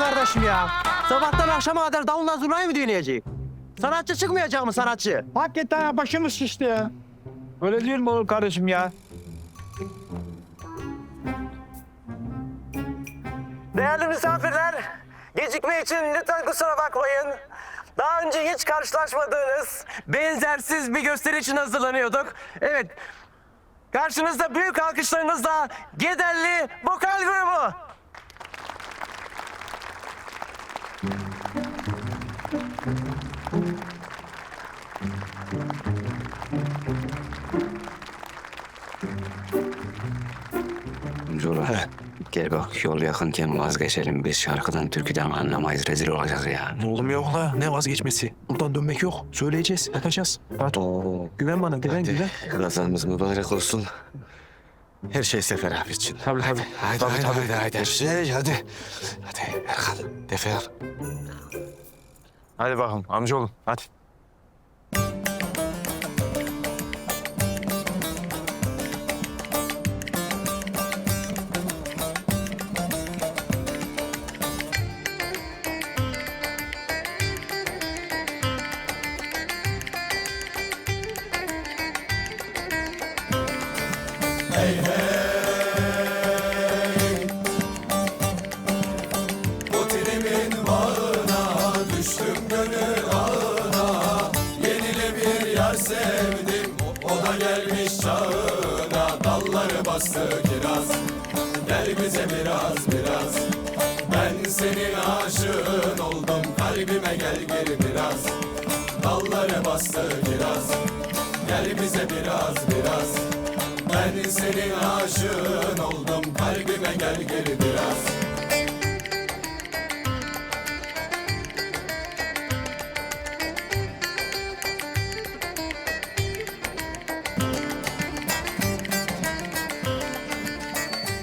kardeşim ya. Sabahtan akşama kadar davulla zurnayı mı dinleyecek? Sanatçı çıkmayacak mı sanatçı? Hakikaten ya, başımız şişti ya. Öyle değil mi olur kardeşim ya? Değerli misafirler, gecikme için lütfen kusura bakmayın. Daha önce hiç karşılaşmadığınız benzersiz bir gösteri için hazırlanıyorduk. Evet, karşınızda büyük alkışlarınızla Gederli Vokal Grubu. Jolo. Gel bak yol yakınken vazgeçelim. Biz şarkıdan türküden anlamayız. Rezil olacağız ya. Oğlum yok la ne vazgeçmesi. Buradan dönmek yok. Söyleyeceğiz, yapacağız. Hadi. Oo. Güven bana, güven, güven. Kazanımız mübarek olsun. Her şey Sefer abi için. Tabii tabii. Haydi Tabii, haydi tabii. haydi haydi. Her şey hadi. Hadi Erkan, Defer. Hadi bakalım amcaoğlum hadi. Dalları bastı kiraz Gel bize biraz biraz. Ben senin aşığın oldum Kalbime gel geri biraz Dalları bastı kiraz Gel bize biraz biraz senin aşığın oldum Kalbime gel geri biraz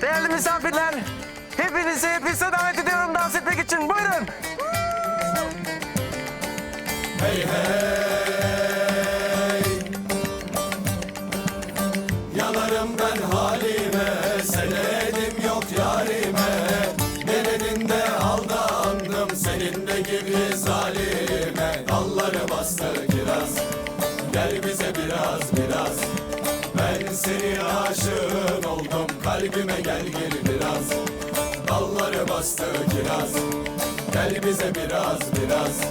Değerli misafirler, hepinizi piste davet ediyorum dans etmek için. Buyurun. Hey hey ben halime Senedim yok yarime. Denedim de aldandım Senin de gibi zalime. Dalları bastı kiraz Gel bize biraz biraz. Ben senin aşığın oldum Kalbime gel gel biraz. Dalları bastı kiraz Gel bize biraz biraz.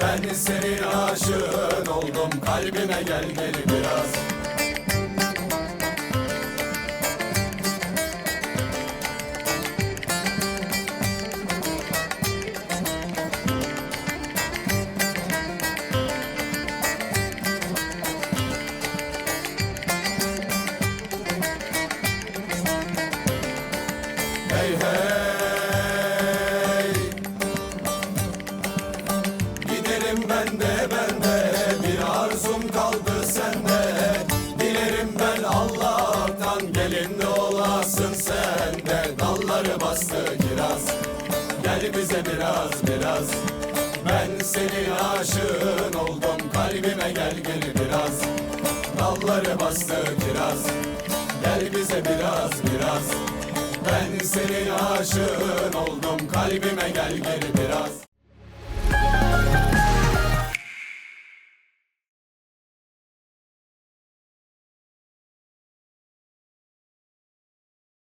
Ben senin aşığın oldum kalbime gel gel biraz Giderim ben de ben de. Bir arzum kaldı sende. Dilerim ben Allah'tan. Gelin de olasın sende. Dalları bastı kiraz. Gel bize biraz biraz. Ben senin aşığın oldum. Kalbime gel gel biraz. Dalları bastı kiraz. Gel bize biraz biraz. Ben senin aşığın oldum. Kalbime gel gel biraz